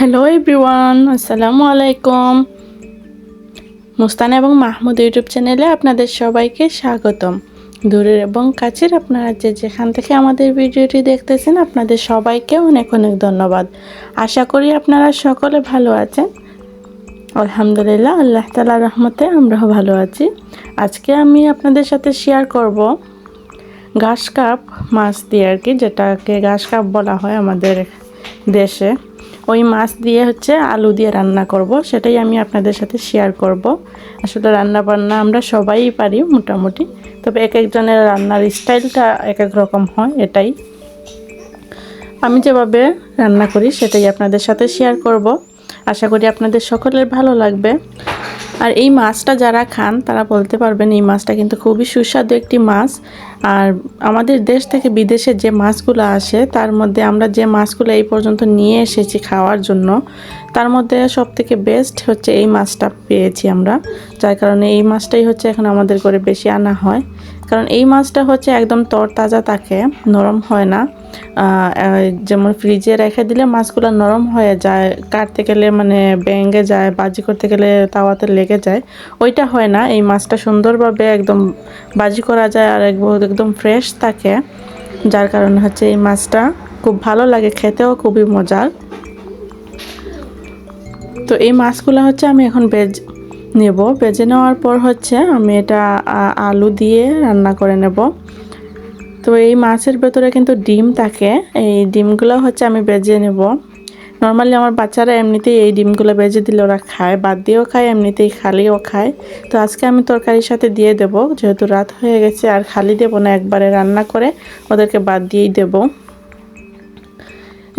Hello everyone আসসালামু আলাইকুম মুস্তান এবং মাহমুদ ইউটিউব চ্যানেলে আপনাদের সবাইকে স্বাগতম। দূরের এবং কাছের আপনারা যে যেখান থেকে আমাদের ভিডিওটি দেখতেছেন, আপনাদের সবাইকে অনেক অনেক ধন্যবাদ। আশা করি আপনারা সকলে ভালো আছেন। আলহামদুলিল্লাহ, আল্লাহ তালা রহমতে আমরাও ভালো আছি। আজকে আমি আপনাদের সাথে শেয়ার করব ঘাস কাপ মাছ দিয়ে আর কি, যেটাকে ঘাস কাপ বলা হয় আমাদের দেশে। ওই মাছ দিয়ে হচ্ছে আলু দিয়ে রান্না করব, সেটাই আমি আপনাদের সাথে শেয়ার করব। আসলে রান্না বান্না আমরা সবাই পারি মোটামুটি, তবে এক একজনের রান্নার স্টাইলটা এক এক রকম হয়, এটাই। আমি যেভাবে রান্না করি, সেটাই আপনাদের সাথে শেয়ার করব। আশা করি আপনাদের সকলের ভালো লাগবে। আর এই মাছটা যারা খান, তারা বলতে পারবেন এই মাছটা কিন্তু খুবই সুস্বাদু একটি মাছ। আর আমাদের দেশ থেকে বিদেশে যে মাছগুলো আসে, তার মধ্যে আমরা যে মাছগুলো এই পর্যন্ত নিয়ে এসেছি খাওয়ার জন্য, তার মধ্যে সব থেকে বেস্ট হচ্ছে এই মাছটা পেয়েছি আমরা, যার কারণে এই মাছটাই হচ্ছে এখন আমাদের করে বেশি আনা হয়। কারণ এই মাছটা হচ্ছে একদম তরতাজা থাকে, নরম হয় না। যেমন ফ্রিজে রেখে দিলে মাছগুলো নরম হয়ে যায়, কাটতে গেলে মানে ব্যাঙ্গে যায়, বাজি করতে গেলে তাওয়াতে লেগে যায়, ওইটা হয় না। এই মাছটা সুন্দরভাবে একদম বাজি করা যায় আর একদম ফ্রেশ থাকে, যার কারণে হচ্ছে এই মাছটা খুব ভালো লাগে, খেতেও খুবই মজার। তো এই মাছগুলো হচ্ছে আমি এখন বেজ নেব। বেজে নেওয়ার পর হচ্ছে আমি এটা আলু দিয়ে রান্না করে নেব। তো এই মাছের ভেতরে কিন্তু ডিম থাকে, এই ডিমগুলো হচ্ছে আমি বেজে নেব। নর্মালি আমার বাচ্চারা এমনিতেই এই ডিমগুলো বেজে দিলে ওরা খায়, বাদ দিয়েও খায়, এমনিতেই খালিও খায়। তো আজকে আমি তরকারির সাথে দিয়ে দেব, যেহেতু রাত হয়ে গেছে আর খালি দেব না, একবারে রান্না করে ওদেরকে বাদ দিয়েই দেব।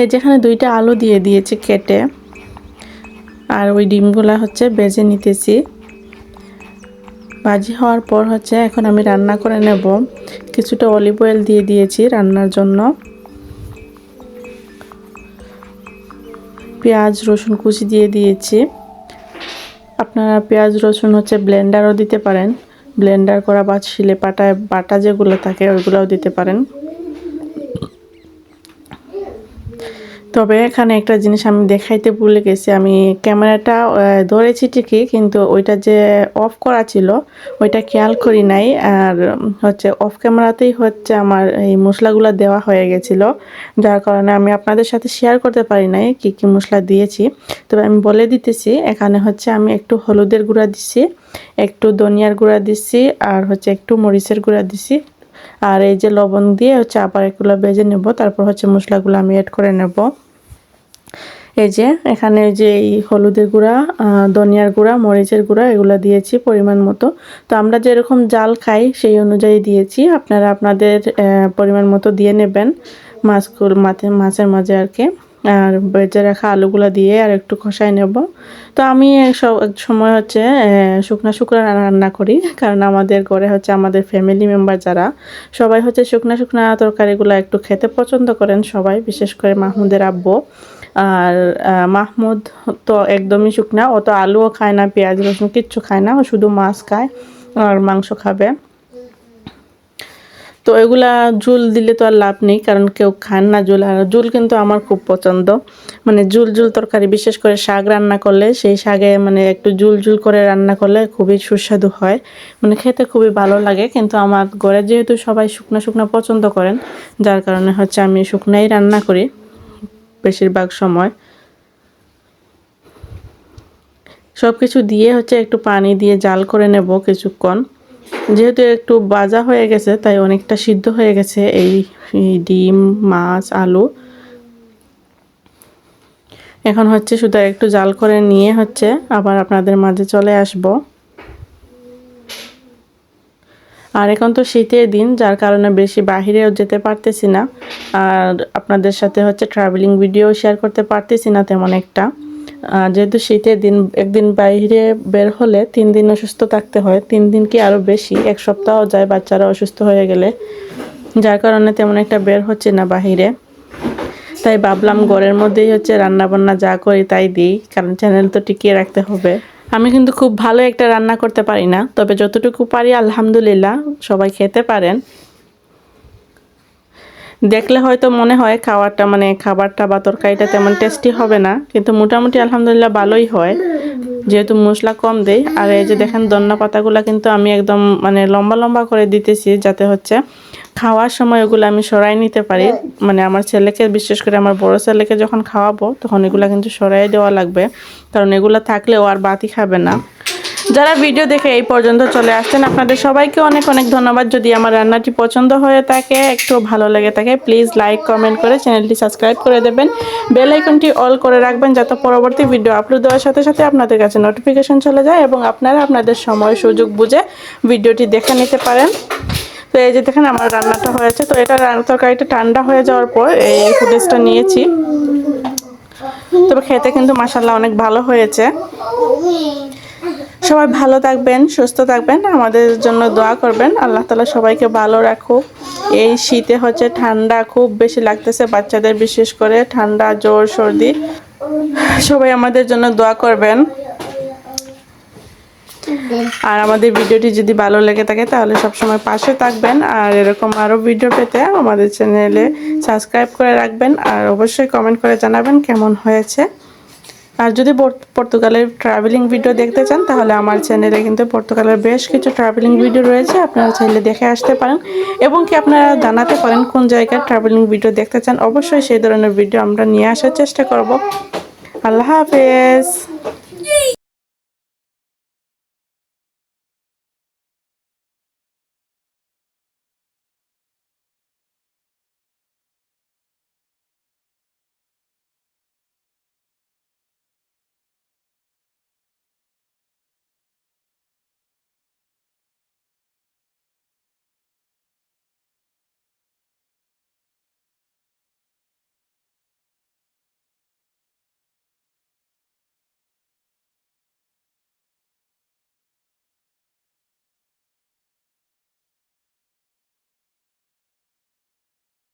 এই যেখানে দুইটা আলু দিয়ে দিয়েছি কেটে, আর ওই ডিমগুলো হচ্ছে বেজে নিতেছি। ভাজি হওয়ার পর হচ্ছে এখন আমি রান্না করে নেব। কিছুটা অলিভ অয়েল দিয়ে দিয়েছি রান্নার জন্য। পেঁয়াজ, রসুন কুচি দিয়ে দিয়েছি। আপনারা পেঁয়াজ, রসুন হচ্ছে ব্লেন্ডারও দিতে পারেন। ব্লেন্ডার করা বা শিলে পাটায় বাটা যেগুলো থাকে, ওইগুলোও দিতে পারেন। তবে এখানে একটা জিনিস আমি দেখাইতে ভুলে গেছি। আমি ক্যামেরাটা ধরেছি ঠিকই, কিন্তু ওইটা যে অফ করা ছিল, ওইটা খেয়াল করি নাই। আর হচ্ছে অফ ক্যামেরাতেই হচ্ছে আমার এই মশলাগুলো দেওয়া হয়ে গেছিল। যার কারণে আমি আপনাদের সাথে শেয়ার করতে পারি নাই কী কী মশলা দিয়েছি। তবে আমি বলে দিতেছি, এখানে হচ্ছে আমি একটু হলুদের গুঁড়া দিছি, একটু ধনিয়ার গুঁড়া দিছি, আর হচ্ছে একটু মরিচের গুঁড়া দিছি। আর এই যে লবণ দিয়ে হচ্ছে আবার এগুলো বেজে নেব। তারপর হচ্ছে মশলাগুলো আমি অ্যাড করে নেব। এই যে এখানে যে এই হলুদের গুঁড়া ধনিয়ার গুঁড়া, মরিচের গুঁড়া এগুলো দিয়েছি পরিমাণ মতো। তো আমরা যেরকম জাল খাই সেই অনুযায়ী দিয়েছি। আপনারা আপনাদের পরিমাণ মতো দিয়ে নেবেন মাছগুলো মাছে মাছের মাঝে আর কি। আর বেজে রাখা আলুগুলো দিয়ে আর একটু কষাই নেব। তো আমি সব, সময় হচ্ছে শুকনা শুকনা রান্না করি। কারণ আমাদের ঘরে হচ্ছে আমাদের ফ্যামিলি মেম্বার যারা, সবাই হচ্ছে শুকনা শুকনা তরকারিগুলো একটু খেতে পছন্দ করেন সবাই, বিশেষ করে মাহমুদের আব্বু। আর মাহমুদ তো একদমই শুকনা, ও তো আলুও খায় না, পেঁয়াজ রসুন কিচ্ছু খায় না, ও শুধু মাছ খায় আর মাংস খাবে। তো এগুলা ঝুল দিলে তো আর লাভ নেই, কারণ কেউ খান না ঝুল আর ঝুল কিন্তু আমার খুব পছন্দ। মানে ঝুল ঝুল তরকারি, বিশেষ করে শাক রান্না করলে সেই শাকে মানে একটু ঝুল ঝুল করে রান্না করলে খুবই সুস্বাদু হয়। মানে খেতে খুবই ভালো লাগে, কিন্তু আমার ঘরে যেহেতু সবাই শুকনো শুকনো পছন্দ করেন, যার কারণে হচ্ছে আমি শুকনাই রান্না করি বেশিরভাগ সময়। সব কিছু দিয়ে হচ্ছে একটু পানি দিয়ে জাল করে নেব কিছুক্ষণ। যেহেতু একটু বাজা হয়ে গেছে, তাই অনেকটা সিদ্ধ হয়ে গেছে এই ডিম, মাছ, আলু। এখন হচ্ছে শুধু একটু জাল করে নিয়ে হচ্ছে আবার আপনাদের মাঝে চলে আসব। আর এখন তো শীতের দিন, যার কারণে বেশি বাহিরেও যেতে পারতেছি না। আর আপনাদের সাথে হচ্ছে ট্রাভেলিং ভিডিও শেয়ার করতে পারতেছি না তেমন একটা। যেহেতু শীতের দিন, একদিন বাইরে বের হলে তিন দিন অসুস্থ থাকতে হয়। তিন দিন কি আরও বেশি? এক সপ্তাহ যায় বাচ্চারা অসুস্থ হয়ে গেলে। যার কারণে তেমন একটা বের হচ্ছে না বাহিরে। তাই ভাবলাম ঘরের মধ্যেই হচ্ছে রান্না বান্না যা করি তাই দিই, কারণ চ্যানেল তো টিকিয়ে রাখতে হবে। আমি কিন্তু খুব ভালো একটা রান্না করতে পারি না, তবে যতটুকু পারি আলহামদুলিল্লাহ, সবাই খেতে পারেন। দেখলে হয়তো মনে হয় খাওয়ারটা মানে খাবারটা বা তরকারিটা তেমন টেস্টি হবে না, কিন্তু মোটামুটি আলহামদুলিল্লাহ ভালোই হয়। যেহেতু মশলা কম দেই, আর এই যে দেখেন দন্না পাতাগুলো কিন্তু আমি একদম মানে লম্বা লম্বা করে দিতেছি যাতে হচ্ছে খাওয়ার সময় ওগুলো আমি সরাই নিতে পারি। মানে আমার ছেলেকে, বিশেষ করে আমার বড় ছেলেকে যখন খাওয়াবো, তখন এগুলো কিন্তু সরাই দেওয়া লাগবে। কারণ এগুলো থাকলে ও আর বাতি খাবে না। যারা ভিডিও দেখে এই পর্যন্ত চলে আসছেন, আপনাদের সবাইকে অনেক অনেক ধন্যবাদ। যদি আমার রান্নাটি পছন্দ হয়ে থাকে, একটু ভালো লেগে থাকে প্লিজ লাইক কমেন্ট করে চ্যানেলটি সাবস্ক্রাইব করে দেবেন। বেল আইকনটি অল করে রাখবেন যাতে পরবর্তী ভিডিও আপলোড দেওয়ার সাথে সাথে আপনাদের কাছে নোটিফিকেশন চলে যায় এবং আপনারা আপনাদের সময়, সুযোগ বুঝে ভিডিওটি দেখে নিতে পারেন। তো এই যে দেখেন আমার রান্নাটা হয়েছে। তো এটা তরকারিটা ঠান্ডা হয়ে যাওয়ার পর এই ফুটেজটা নিয়েছি। তবে খেতে কিন্তু মাসাল্লাহ অনেক ভালো হয়েছে। সবাই ভালো থাকবেন, সুস্থ থাকবেন, আমাদের জন্য দোয়া করবেন। আল্লাহ তালা সবাইকে ভালো রাখুক। এই শীতে হচ্ছে ঠান্ডা খুব বেশি লাগতেছে বাচ্চাদের, বিশেষ করে ঠান্ডা, জ্বর, সর্দি। সবাই আমাদের জন্য দোয়া করবেন। আর আমাদের ভিডিওটি যদি ভালো লেগে থাকে, তাহলে সবসময় পাশে থাকবেন। আর এরকম আরও ভিডিও পেতে আমাদের চ্যানেলে সাবস্ক্রাইব করে রাখবেন। আর অবশ্যই কমেন্ট করে জানাবেন কেমন হয়েছে। আর যদি পর্তুগালের ট্রাভেলিং ভিডিও দেখতে চান, তাহলে আমার চ্যানেলে কিন্তু পর্তুগালের বেশ কিছু ট্রাভেলিং ভিডিও রয়েছে। আপনারা চাইলে দেখে আসতে পারেন। এবং কি আপনারা জানাতে পারেন কোন জায়গায় ট্রাভেলিং ভিডিও দেখতে চান, অবশ্যই সেই ধরনের ভিডিও আমরা নিয়ে আসার চেষ্টা করব। আল্লাহ হাফেজ।